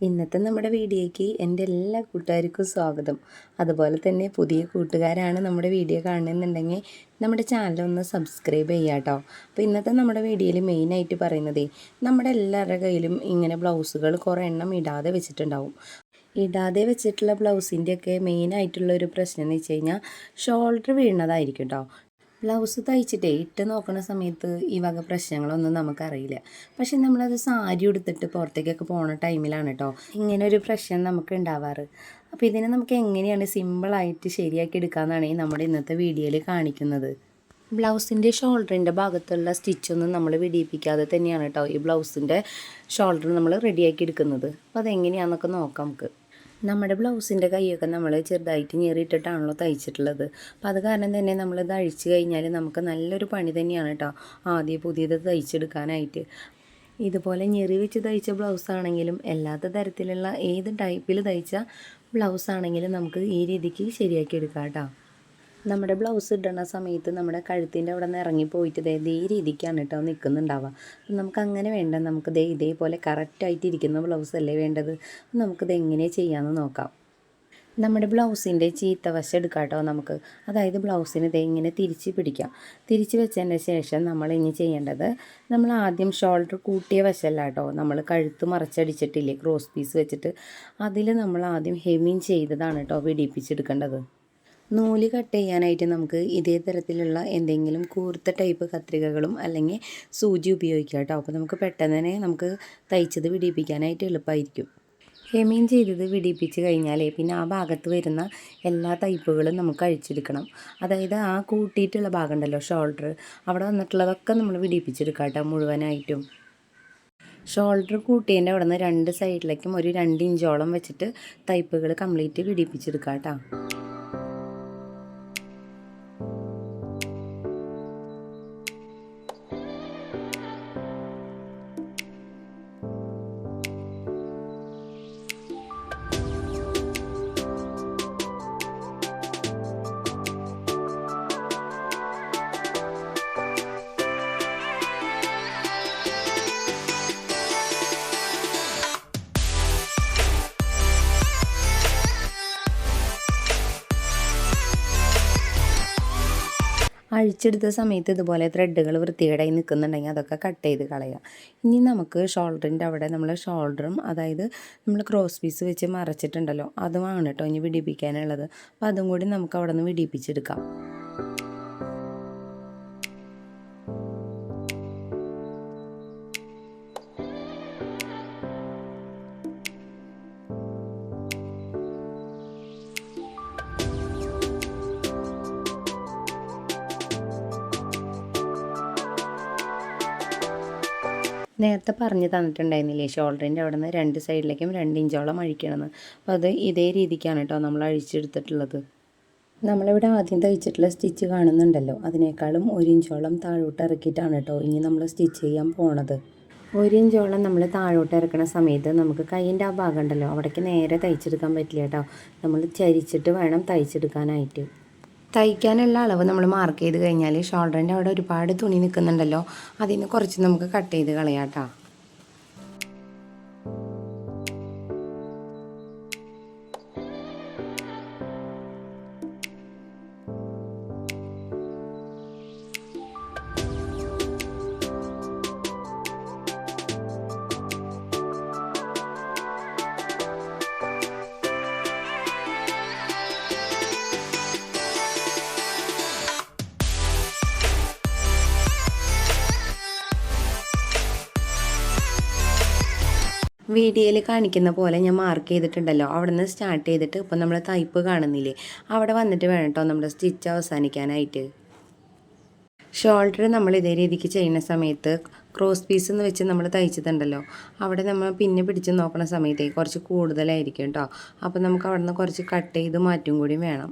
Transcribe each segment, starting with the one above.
ഇന്നത്തെ നമ്മുടെ വീഡിയോയ്ക്ക് എന്റെ എല്ലാ കൂട്ടുകാർക്കും സ്വാഗതം. അതുപോലെ തന്നെ പുതിയ കൂട്ടുകാരാണ് നമ്മുടെ വീഡിയോ കാണുന്നുണ്ടെങ്കിൽ നമ്മുടെ ചാനൽ ഒന്ന് സബ്സ്ക്രൈബ് ചെയ്യുക കേട്ടോ. അപ്പോൾ ഇന്നത്തെ നമ്മുടെ വീഡിയോയിൽ മെയിനായിട്ട് പറയുന്നത് നമ്മുടെ എല്ലാവരുടെ കയ്യിലും ഇങ്ങനെ ബ്ലൗസുകൾ കുറേ എണ്ണം ഇടാതെ വെച്ചിട്ടുണ്ടാവും. ഇടാതെ വെച്ചിട്ടുള്ള ബ്ലൗസിന്റെയൊക്കെ മെയിനായിട്ടുള്ള ഒരു പ്രശ്നം എന്ന് വെച്ച് കഴിഞ്ഞാൽ ഷോൾഡർ വീണതായിരിക്കും കേട്ടോ. ബ്ലൗസ് തയ്ച്ചിട്ടേ ഇട്ട് നോക്കുന്ന സമയത്ത് ഈ വക പ്രശ്നങ്ങളൊന്നും നമുക്കറിയില്ല. പക്ഷെ നമ്മളത് സാരി ഉടുത്തിട്ട് പുറത്തേക്കൊക്കെ പോണ ടൈമിലാണ് കേട്ടോ ഇങ്ങനെ ഒരു പ്രശ്നം നമുക്ക് ഉണ്ടാവാറ്. അപ്പോൾ ഇതിനെ നമുക്ക് എങ്ങനെയാണ് സിമ്പിളായിട്ട് ശരിയാക്കി എടുക്കാമെന്നാണ് നമ്മുടെ ഇന്നത്തെ വീഡിയോയിൽ കാണിക്കുന്നത്. ബ്ലൗസിന്റെ ഷോൾഡറിന്റെ ഭാഗത്തുള്ള സ്റ്റിച്ചൊന്നും നമ്മൾ വിടിയിപ്പിക്കാതെ തന്നെയാണ് കേട്ടോ ഈ ബ്ലൗസിന്റെ ഷോൾഡർ നമ്മൾ റെഡിയാക്കി എടുക്കുന്നത്. അപ്പോൾ അതെങ്ങനെയാണെന്നൊക്കെ നോക്കാം നമുക്ക്. നമ്മുടെ ബ്ലൗസിന്റെ കൈയൊക്കെ നമ്മൾ ചെറുതായിട്ട് ഞെറിയിട്ടിട്ടാണല്ലോ തയ്ച്ചിട്ടുള്ളത്. അപ്പോൾ അത് കാരണം തന്നെ നമ്മൾ ഇത് അഴിച്ചു കഴിഞ്ഞാൽ നമുക്ക് നല്ലൊരു പണി തന്നെയാണ് കേട്ടോ ആദ്യം പുതിയത് തയ്ച്ചെടുക്കാനായിട്ട്. ഇതുപോലെ ഞെറി വെച്ച് തയ്ച്ച ബ്ലൗസ് ആണെങ്കിലും എല്ലാത്ത തരത്തിലുള്ള ഏത് ടൈപ്പിൽ തയ്ച്ച ബ്ലൗസ് ആണെങ്കിലും നമുക്ക് ഈ രീതിക്ക് ശരിയാക്കി എടുക്കാം കേട്ടോ. നമ്മുടെ ബ്ലൗസ് ഇടണ സമയത്ത് നമ്മുടെ കഴുത്തിന്റെ അവിടെ നിന്ന് ഇറങ്ങി പോയിട്ട് ദേ ഇതേ രീതിക്കാണ് കേട്ടോ നിൽക്കുന്നുണ്ടാവുക. നമുക്ക് അങ്ങനെ വേണ്ട നമുക്ക് ദേ ഇതേപോലെ കറക്റ്റായിട്ട് ഇരിക്കുന്ന ബ്ലൗസ് അല്ലേ വേണ്ടത്? നമുക്കിത് എങ്ങനെ ചെയ്യാമെന്ന് നോക്കാം. നമ്മുടെ ബ്ലൗസിന്റെ ചീത്ത വശം എടുക്കാം കേട്ടോ നമുക്ക്. അതായത് ബ്ലൗസിന് ഇത് ഇങ്ങനെ തിരിച്ച് പിടിക്കാം. തിരിച്ച് വെച്ചതിന് ശേഷം നമ്മൾ ഇനി ചെയ്യേണ്ടത് നമ്മൾ ആദ്യം ഷോൾഡർ കൂട്ടിയ വശമല്ല കേട്ടോ. നമ്മൾ കഴുത്ത് മറച്ചടിച്ചിട്ടില്ലേ ക്രോസ് പീസ് വെച്ചിട്ട്. അതിൽ നമ്മൾ ആദ്യം ഹെമിങ് ചെയ്തതാണ് കേട്ടോ വെടിപ്പിച്ചെടുക്കേണ്ടത് നൂൽ കട്ട് ചെയ്യാനായിട്ട് നമുക്ക് ഇതേ തരത്തിലുള്ള എന്തെങ്കിലും കൂർത്ത ടൈപ്പ് കത്രികകളും അല്ലെങ്കിൽ സൂചി ഉപയോഗിക്കാം കേട്ടോ. അപ്പോൾ നമുക്ക് പെട്ടെന്ന് തന്നെ നമുക്ക് തയ്ച്ചത് പിടിപ്പിക്കാനായിട്ട് എളുപ്പമായിരിക്കും ഹെമീൻ ചെയ്തത് വിടിപ്പിച്ച് കഴിഞ്ഞാലേ പിന്നെ ആ ഭാഗത്ത് വരുന്ന എല്ലാ തയ്പ്പുകളും നമുക്ക് അഴിച്ചെടുക്കണം. അതായത് ആ കൂട്ടിയിട്ടുള്ള ഭാഗം ഉണ്ടല്ലോ ഷോൾഡർ അവിടെ വന്നിട്ടുള്ളതൊക്കെ നമ്മൾ വിടിയിപ്പിച്ചെടുക്കാം കേട്ടോ മുഴുവനായിട്ടും. ഷോൾഡർ കൂട്ടിയതിന്റെ അവിടെ നിന്ന് രണ്ട് സൈഡിലേക്കും ഒരു രണ്ട് ഇഞ്ചോളം വെച്ചിട്ട് തയ്പ്പുകൾ കംപ്ലീറ്റ് വിടിയിപ്പിച്ചെടുക്കാം കേട്ടോ. അഴിച്ചെടുത്ത സമയത്ത് ഇതുപോലെ ത്രെഡുകൾ വൃത്തികേടായി നിൽക്കുന്നുണ്ടെങ്കിൽ അതൊക്കെ കട്ട് ചെയ്ത് കളയുക ഇനി നമുക്ക് ഷോൾഡറിന്റെ അവിടെ നമ്മൾ ഷോൾഡറും അതായത് നമ്മൾ ക്രോസ് പീസ് വെച്ച് മറച്ചിട്ടുണ്ടല്ലോ അതുമാണ് കേട്ടോ ഇനി വിടിപ്പിക്കാനുള്ളത്. അപ്പോൾ അതും കൂടി നമുക്ക് അവിടെ നിന്ന് വിടിപ്പിച്ചെടുക്കാം. നേരത്തെ പറഞ്ഞ് തന്നിട്ടുണ്ടായിരുന്നില്ലേ ഷോൾഡറിന്റെ അവിടെ നിന്ന് രണ്ട് സൈഡിലേക്കും രണ്ട് ഇഞ്ചോളം അഴിക്കണമെന്ന്. അപ്പോൾ അത് ഇതേ രീതിക്കാണ് കേട്ടോ നമ്മൾ അഴിച്ചെടുത്തിട്ടുള്ളത്. നമ്മളിവിടെ ആദ്യം തയ്ച്ചിട്ടുള്ള സ്റ്റിച്ച് കാണുന്നുണ്ടല്ലോ അതിനേക്കാളും ഒരു ഇഞ്ചോളം താഴോട്ട് ഇറക്കിയിട്ടാണ് കേട്ടോ ഇനി നമ്മൾ സ്റ്റിച്ച് ചെയ്യാൻ പോണത്. ഒരു ഇഞ്ചോളം നമ്മൾ താഴോട്ട് ഇറക്കുന്ന സമയത്ത് നമുക്ക് കൈയിന്റെ ആ ഭാഗം ഉണ്ടല്ലോ അവിടേക്ക് നേരെ തയ്ച്ചെടുക്കാൻ പറ്റില്ല കേട്ടോ. നമ്മൾ ചരിച്ചിട്ട് വേണം തയ്ച്ചെടുക്കാനായിട്ട്. തയ്ക്കാനുള്ള അളവ് നമ്മൾ മാർക്ക് ചെയ്ത് കഴിഞ്ഞാൽ ഷോൾഡറിന്റെ അവിടെ ഒരുപാട് തുണി നിൽക്കുന്നുണ്ടല്ലോ അതിൽ നിന്ന് കുറച്ച് നമുക്ക് കട്ട് ചെയ്ത് കളയാം കേട്ടോ വീഡിയോയിൽ കാണിക്കുന്ന പോലെ ഞാൻ മാർക്ക് ചെയ്തിട്ടുണ്ടല്ലോ. അവിടെ നിന്ന് സ്റ്റാർട്ട് ചെയ്തിട്ട് ഇപ്പം നമ്മൾ തയ്പ്പ് കാണുന്നില്ലേ? അവിടെ വന്നിട്ട് വേണം കേട്ടോ നമ്മുടെ സ്റ്റിച്ച് അവസാനിക്കാനായിട്ട്. ഷോൾഡർ നമ്മൾ ഇതേ രീതിക്ക് ചെയ്യുന്ന സമയത്ത് ക്രോസ് പീസ് എന്ന് വെച്ച് നമ്മൾ തയ്ച്ചിട്ടുണ്ടല്ലോ. അവിടെ നമ്മൾ പിന്നെ പിടിച്ച് നോക്കുന്ന സമയത്തേ കുറച്ച് കൂടുതലായിരിക്കും കേട്ടോ അപ്പോൾ നമുക്ക് അവിടെ നിന്ന് കുറച്ച് കട്ട് ചെയ്ത് മാറ്റും കൂടി വേണം.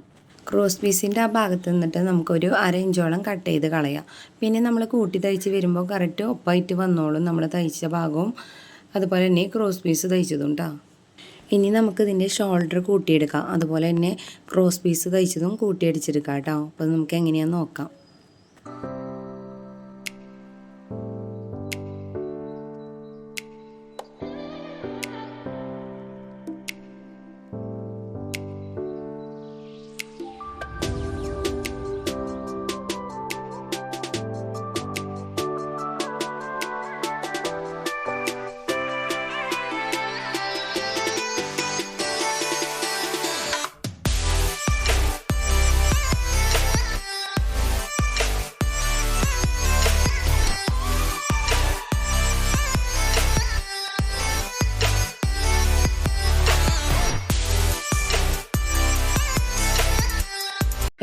ക്രോസ് പീസിന്റെ ആ ഭാഗത്ത് നിന്നിട്ട് നമുക്കൊരു അര ഇഞ്ചോളം കട്ട് ചെയ്ത് കളയാം. പിന്നെ നമ്മൾ കൂട്ടി തയ്ച്ച് വരുമ്പോൾ കറക്റ്റ് ഒപ്പായിട്ട് വന്നോളും നമ്മൾ തയ്ച്ച ഭാഗവും. അതുപോലെ തന്നെ ക്രോസ് പീസ് തയ്ച്ചതും ഇനി നമുക്ക് ഇതിന്റെ ഷോൾഡർ കൂട്ടിയെടുക്കാം. അതുപോലെ തന്നെ ക്രോസ് പീസ് തയ്ച്ചതും കൂട്ടിയടിച്ചെടുക്കാം കേട്ടോ അപ്പോൾ നമുക്ക് എങ്ങനെയാണെന്ന് നോക്കാം.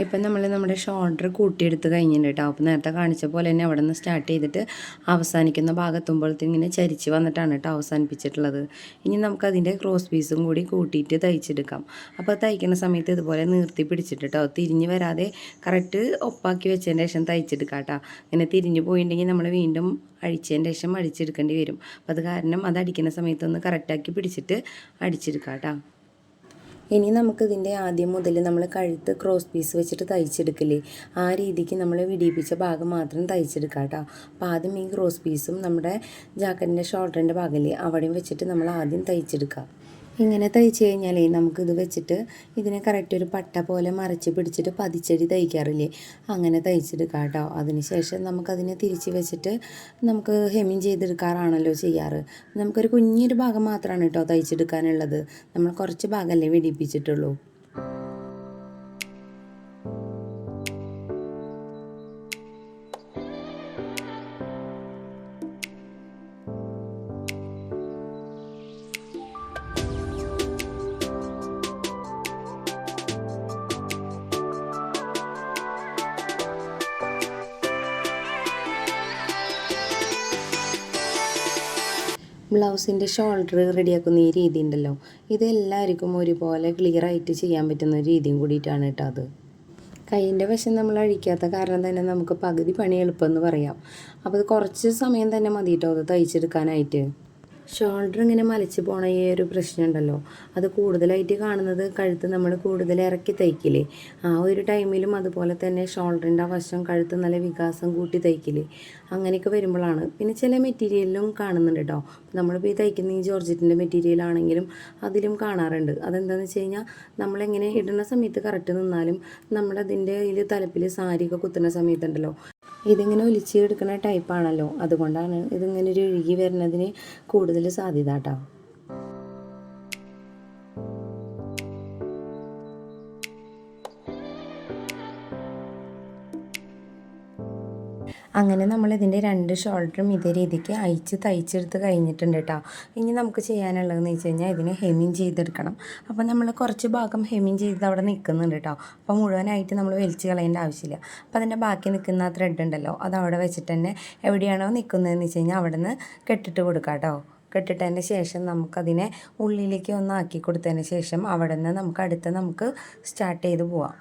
ഇപ്പം നമ്മൾ നമ്മുടെ ഷോൾഡർ കൂട്ടിയെടുത്ത് കഴിഞ്ഞിട്ടുണ്ട് കേട്ടോ. അപ്പോൾ നേരത്തെ കാണിച്ച പോലെ തന്നെ അവിടെ നിന്ന് സ്റ്റാർട്ട് ചെയ്തിട്ട് അവസാനിക്കുന്ന ഭാഗത്തുമ്പോഴത്തേ ഇങ്ങനെ ചരിച്ച് വന്നിട്ടാണ് കേട്ടോ അവസാനിപ്പിച്ചിട്ടുള്ളത്. ഇനി നമുക്കതിന്റെ ക്രോസ് പീസും കൂടി കൂട്ടിയിട്ട് തയ്ച്ചെടുക്കാം. അപ്പോൾ തയ്ക്കുന്ന സമയത്ത് ഇതുപോലെ നിർത്തി പിടിച്ചിട്ട് കേട്ടോ തിരിഞ്ഞ് വരാതെ കറക്റ്റ് ഒപ്പാക്കി വെച്ചതിന് ശേഷം തയ്ച്ചെടുക്കാം കേട്ടോ. ഇങ്ങനെ തിരിഞ്ഞ് പോയിട്ടുണ്ടെങ്കിൽ നമ്മൾ വീണ്ടും അഴിച്ചതിന് ശേഷം അടിച്ചെടുക്കേണ്ടി വരും. അപ്പോൾ അത് കാരണം അത് അടിക്കുന്ന സമയത്തൊന്ന് കറക്റ്റാക്കി പിടിച്ചിട്ട് അടിച്ചെടുക്കാം കേട്ടോ. ഇനി നമുക്കിതിന്റെ ആദ്യം മുതൽ നമ്മൾ കഴുത്ത് ക്രോസ് പീസ് വെച്ചിട്ട് തയ്ച്ചെടുക്കില്ലേ? ആ രീതിക്ക് നമ്മൾ വിടിയിപ്പിച്ച ഭാഗം മാത്രം തയ്ച്ചെടുക്കാം കേട്ടോ. അപ്പോൾ ആദ്യം ഈ ക്രോസ് പീസും നമ്മുടെ ജാക്കറ്റിന്റെ ഷോൾഡറിന്റെ ഭാഗമില്ലേ അവിടെയും വെച്ചിട്ട് നമ്മൾ ആദ്യം തയ്ച്ചെടുക്കാം. ഇങ്ങനെ തയ്ച്ച് കഴിഞ്ഞാലേ നമുക്കിത് വെച്ചിട്ട് ഇതിനെ കറക്റ്റ് ഒരു പട്ട പോലെ മറിച്ച് പിടിച്ചിട്ട് പതിച്ചടി തയ്ക്കാറില്ലേ? അങ്ങനെ തയ്ച്ചെടുക്കാം കേട്ടോ. അതിനുശേഷം നമുക്കതിനെ തിരിച്ച് വെച്ചിട്ട് നമുക്ക് ഹെമിൻ ചെയ്തെടുക്കാറാണല്ലോ ചെയ്യാറ്. നമുക്കൊരു കുഞ്ഞൊരു ഭാഗം മാത്രമാണ് കേട്ടോ തയ്ച്ചെടുക്കാനുള്ളത്. നമ്മൾ കുറച്ച് ഭാഗമല്ലേ വെടിപ്പിച്ചിട്ടുള്ളൂ. ബ്ലൗസിന്റെ ഷോൾഡർ റെഡിയാക്കുന്ന ഈ രീതി ഉണ്ടല്ലോ. ഇത് എല്ലാവർക്കും ഒരുപോലെ ക്ലിയർ ആയിട്ട് ചെയ്യാൻ പറ്റുന്ന ഒരു രീതിയും കൂടിയിട്ടാണ് കേട്ടോ അത്. കൈയിന്റെ വശം നമ്മൾ അഴിക്കാത്ത കാരണം തന്നെ നമുക്ക് പകുതി പണി എളുപ്പമെന്ന് പറയാം. അപ്പോൾ അത് കുറച്ച് സമയം തന്നെ മതി കേട്ടോ അത് തയ്ച്ചെടുക്കാനായിട്ട്? ഷോൾഡർ ഇങ്ങനെ മലച്ച് പോണ ഈ ഒരു പ്രശ്നം ഉണ്ടല്ലോ അത് കൂടുതലായിട്ട് കാണുന്നത് കഴുത്ത് നമ്മൾ കൂടുതൽ ഇറക്കി തയ്ക്കില്ലേ ആ ഒരു ടൈമിലും അതുപോലെ തന്നെ ഷോൾഡറിന്റെ വശം കഴുത്ത് നല്ല വികാസം കൂട്ടി തയ്ക്കില്ലേ അങ്ങനെയൊക്കെ വരുമ്പോഴാണ്. പിന്നെ ചില മെറ്റീരിയലിലും കാണുന്നുണ്ട് കേട്ടോ നമ്മളിപ്പോൾ ഈ തയ്ക്കുന്ന ഈ ജോർജറ്റിന്റെ മെറ്റീരിയൽ ആണെങ്കിലും അതിലും കാണാറുണ്ട്. അതെന്താണെന്ന് വെച്ച് കഴിഞ്ഞാൽ നമ്മളെങ്ങനെ ഇടുന്ന സമയത്ത് കറക്റ്റ് നിന്നാലും നമ്മളതിന്റെ ഇതിൽ തലപ്പിൽ സാരിയൊക്കെ കുത്തുന്ന സമയത്തുണ്ടല്ലോ. ഇതിങ്ങനെ ഒലിച്ചെടുക്കുന്ന ടൈപ്പാണല്ലോ അതുകൊണ്ടാണ് ഇതിങ്ങനെ ഒരു ഒഴുകി വരുന്നതിന് കൂടുതൽ സാധ്യത കേട്ടോ. അങ്ങനെ നമ്മൾ ഇതിന്റെ രണ്ട് ഷോൾഡറും ഇതേ രീതിക്ക് അയച്ച് തയ്ച്ചെടുത്ത് കഴിഞ്ഞിട്ടുണ്ട് കേട്ടോ ഇനി നമുക്ക് ചെയ്യാനുള്ളതെന്ന് വെച്ച് കഴിഞ്ഞാൽ ഇതിനെ ഹെമിങ് ചെയ്തെടുക്കണം. അപ്പോൾ നമ്മൾ കുറച്ച് ഭാഗം ഹെമിങ് ചെയ്ത് അവിടെ നിൽക്കുന്നുണ്ട് കേട്ടോ അപ്പോൾ മുഴുവനായിട്ട് നമ്മൾ വലിച്ച് കളയേണ്ട ആവശ്യമില്ല. അപ്പോൾ അതിന്റെ ബാക്കി നിൽക്കുന്ന ത്രെഡ് ഉണ്ടല്ലോ അത് അവിടെ വെച്ചിട്ട് തന്നെ എവിടെയാണോ നിൽക്കുന്നതെന്ന് വെച്ച് കഴിഞ്ഞാൽ അവിടെ നിന്ന് കെട്ടിട്ട് കൊടുക്കാം കേട്ടോ കെട്ടിട്ടതിന് ശേഷം നമുക്കതിനെ ഉള്ളിലേക്ക് ഒന്ന് ആക്കി കൊടുത്തതിന് ശേഷം അവിടെ നിന്ന് നമുക്ക് അടുത്ത് നമുക്ക് സ്റ്റാർട്ട് ചെയ്ത് പോവാം.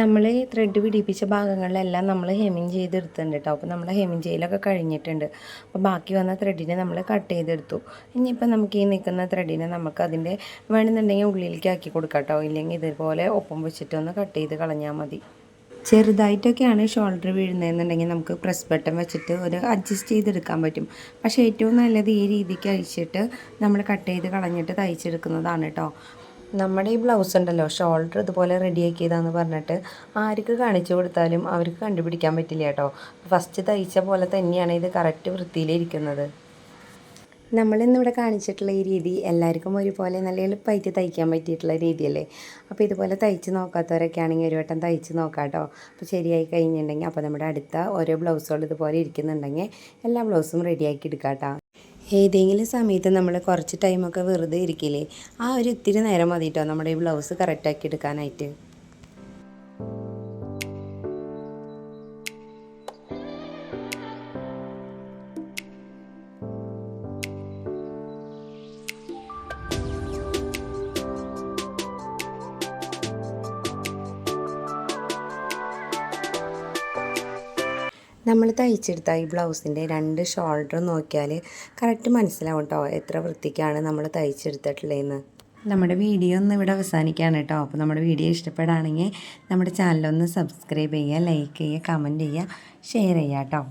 നമ്മൾ ത്രെഡ് പിടിപ്പിച്ച ഭാഗങ്ങളിലെല്ലാം നമ്മൾ ഹെമിങ് ചെയ്തെടുത്തിട്ടുണ്ട് കേട്ടോ അപ്പോൾ നമ്മൾ ഹെമിങ് ചെയ്യലൊക്കെ കഴിഞ്ഞിട്ടുണ്ട്. അപ്പോൾ ബാക്കി വന്ന ത്രെഡിനെ നമ്മൾ കട്ട് ചെയ്തെടുത്തു. ഇനിയിപ്പോൾ നമുക്ക് ഈ നിൽക്കുന്ന ത്രെഡിനെ നമുക്ക് അതിന്റെ വേണമെന്നുണ്ടെങ്കിൽ ഉള്ളിലേക്ക് ആക്കി കൊടുക്കാം കേട്ടോ ഇല്ലെങ്കിൽ ഇതുപോലെ ഒപ്പം വെച്ചിട്ടൊന്ന് കട്ട് ചെയ്ത് കളഞ്ഞാൽ മതി. ചെറുതായിട്ടൊക്കെയാണ് ഷോൾഡർ വീഴുന്നതെന്നുണ്ടെങ്കിൽ നമുക്ക് പ്രസ് ബട്ടൺ വെച്ചിട്ട് ഒരു അഡ്ജസ്റ്റ് ചെയ്തെടുക്കാൻ പറ്റും. പക്ഷേ ഏറ്റവും നല്ലത് ഈ രീതിക്ക് അഴിച്ചിട്ട് നമ്മൾ കട്ട് ചെയ്ത് കളഞ്ഞിട്ട് തയ്ച്ചെടുക്കുന്നതാണ് കേട്ടോ നമ്മുടെ ഈ ബ്ലൗസ് ഉണ്ടല്ലോ ഷോൾഡർ ഇതുപോലെ റെഡിയാക്കിയതാന്ന് പറഞ്ഞിട്ട് ആർക്ക് കാണിച്ചു കൊടുത്താലും അവർക്ക് കണ്ടുപിടിക്കാൻ പറ്റില്ല കേട്ടോ. ഫസ്റ്റ് തയ്ച്ച പോലെ തന്നെയാണ് ഇത് കറക്റ്റ് വൃത്തിയിലിരിക്കുന്നത് നമ്മളിന്നിവിടെ കാണിച്ചിട്ടുള്ള ഈ രീതി എല്ലാവർക്കും ഒരുപോലെ നല്ല എളുപ്പമായിട്ട് തയ്ക്കാൻ പറ്റിയിട്ടുള്ള രീതിയല്ലേ? അപ്പോൾ ഇതുപോലെ തയ്ച്ച് നോക്കാത്തവരൊക്കെ ആണെങ്കിൽ ഒരു വട്ടം തയ്ച്ച് നോക്കാം കേട്ടോ. അപ്പോൾ ശരിയായി കഴിഞ്ഞിട്ടുണ്ടെങ്കിൽ അപ്പോൾ നമ്മുടെ അടുത്ത ഓരോ ബ്ലൗസുകൾ ഇതുപോലെ ഇരിക്കുന്നുണ്ടെങ്കിൽ എല്ലാ ബ്ലൗസും റെഡിയാക്കി എടുക്കാം കേട്ടോ. ഏതെങ്കിലും സമയത്ത് നമ്മൾ കുറച്ച് ടൈമൊക്കെ വെറുതെ ഇരിക്കില്ലേ? ആ ഒരു ഇത്തിരി നേരം മതി കേട്ടോ നമ്മുടെ ഈ ബ്ലൗസ് കറക്റ്റാക്കി എടുക്കാനായിട്ട്? നമ്മൾ തയ്ച്ചെടുത്ത ഈ ബ്ലൗസിന്റെ രണ്ട് ഷോൾഡർ നോക്കിയാൽ കറക്റ്റ് മനസ്സിലാവും കേട്ടോ എത്ര വൃത്തിക്കാണ് നമ്മൾ തയ്ച്ചെടുത്തിട്ടുള്ളതെന്ന്. നമ്മുടെ വീഡിയോ ഒന്ന് ഇവിടെ അവസാനിക്കുകയാണ് കേട്ടോ. അപ്പോൾ നമ്മുടെ വീഡിയോ ഇഷ്ടപ്പെടുകയാണെങ്കിൽ നമ്മുടെ ചാനലൊന്ന് സബ്സ്ക്രൈബ് ചെയ്യുക ലൈക്ക് ചെയ്യുക കമന്റ് ചെയ്യുക ഷെയർ ചെയ്യുക കേട്ടോ.